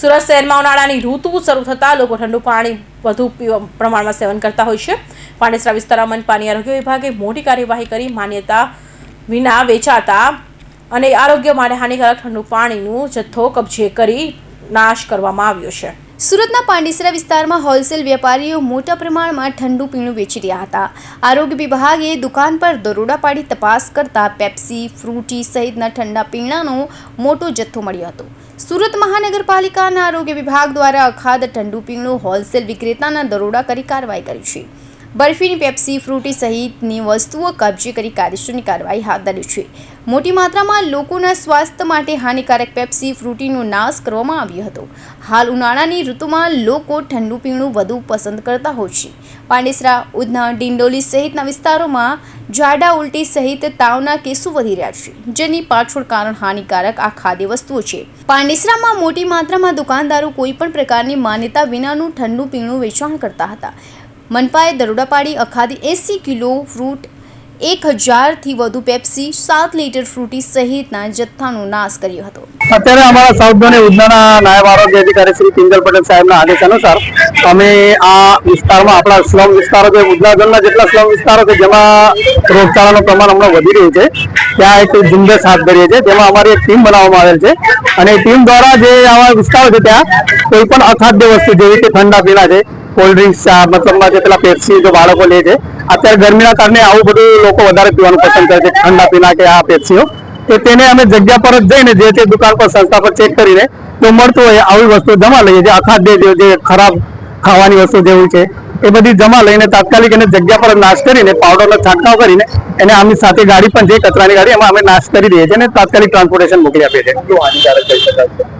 સુરત શહેરમાં ઉનાળાની ઋતુ શરૂ થતાં લોકો ઠંડુ પાણી વધુ પ્રમાણમાં સેવન કરતા હોય છે. પાંડેસરા વિસ્તારમાં મનપાની આરોગ્ય વિભાગે મોટી કાર્યવાહી કરી માન્યતા વિના વેચાતા અને આરોગ્ય માટે હાનિકારક ઠંડુ પાણીનું જથ્થો કબજે કરી નાશ કરવામાં આવ્યો છે. સુરતના પાંડેસરા વિસ્તારમાં હોલસેલ વેપારીઓ મોટા પ્રમાણમાં ઠંડુ પીણું વેચી રહ્યા હતા. આરોગ્ય વિભાગે દુકાન પર દરોડા પાડી તપાસ કરતા પેપ્સી, ફ્રૂટી સહિતના ઠંડા પીણાનો મોટો જથ્થો મળ્યો હતો. સુરત મહાનગરપાલિકાના આરોગ્ય વિભાગ દ્વારા અખાધ ઠંડુ પીણું હોલસેલ વિક્રેતાના દરોડા કરી કાર્યવાહી કરી છે. બરફીની પેપ્સી, ફ્રૂટી સહિતની વસ્તુઓ કબજે કરી કાયદેસરની કાર્યવાહી હાથ ધરી છે. મોટી માત્રામાં લોકોના સ્વાસ્થ્ય માટે હાનિકારક પેપ્સી, ફ્રૂટીનો નાશ કરવામાં આવ્યો હતો. હાલ ઉનાળાની ઋતુમાં લોકો ઠંડુ પીણું વધુ પસંદ કરતા હોય છે. પાંડેસરા, ઉધના, ડિંડોલી સહિતના વિસ્તારોમાં જાડા ઉલટી સહિત તાવના કેસો વધી રહ્યા છે, જેની પાછળ કારણ હાનિકારક આ ખાદ્ય વસ્તુઓ છે. પાંડેસરામાં મોટી માત્રામાં દુકાનદારો કોઈ પણ પ્રકારની માન્યતા વિનાનું ઠંડુ પીણું વેચાણ કરતા હતા. મનપાએ દરોડા પાડી અખાદી એંસી કિલો ફ્રૂટ, એક હજારથી વધુ પેપ્સી, સાત લીટર ફ્રૂટી સહિતના જથ્થાનો નાશ કર્યો હતો. અત્યારે અમારા સાઉથ ઝોન ઉધનાના નાયબ આરોગ્ય અધિકારી શ્રી પિંગલ પટેલ સાહેબના આદેશ અનુસાર અમે આ વિસ્તારમાં, આપણા સ્લમ વિસ્તારો છે, ઉધના જેટલા સ્લમ વિસ્તારો છે, જેમાં રોગચાળાનું પ્રમાણ હમણાં વધી રહ્યું છે, ત્યાં એક ઝુંબેશ હાથ ધરીએ છીએ, જેમાં અમારી એક ટીમ બનાવવામાં આવેલ છે. અને ટીમ દ્વારા જે આવા વિસ્તારો છે ત્યાં કોઈ પણ અખાદ્ય વસ્તુ, જેવી કે ઠંડા પીણા છે કોલ્ડ ડ્રિંક્સ મતલબમાં જે પેલા પેપ્સી જો બાળકો લે છે, અત્યારે ગરમીના કારણે આવું બધું લોકો વધારે પીવાનું પસંદ કરે છે, ઠંડા પીના કે આ પેપ્સીઓ તો તેને અમે જગ્યા પર જ જઈને જે તે દુકાન પર સંસ્થા પર ચેક કરીને તો મળતું હોય આવી વસ્તુ જમા લઈએ જે આખા દે જે ખરાબ ખાવાની વસ્તુ જેવું છે, એ બધી જમા લઈને તાત્કાલિક એને જગ્યા પર નાશ કરીને પાવડરનો છંટકાવ કરીને એને આમની સાથે ગાડી પણ જે કચરાની ગાડી એમાં અમે નાશ કરી દઈએ છીએ અને તાત્કાલિક ટ્રાન્સપોર્ટેશન મોકલી આપીએ છીએ.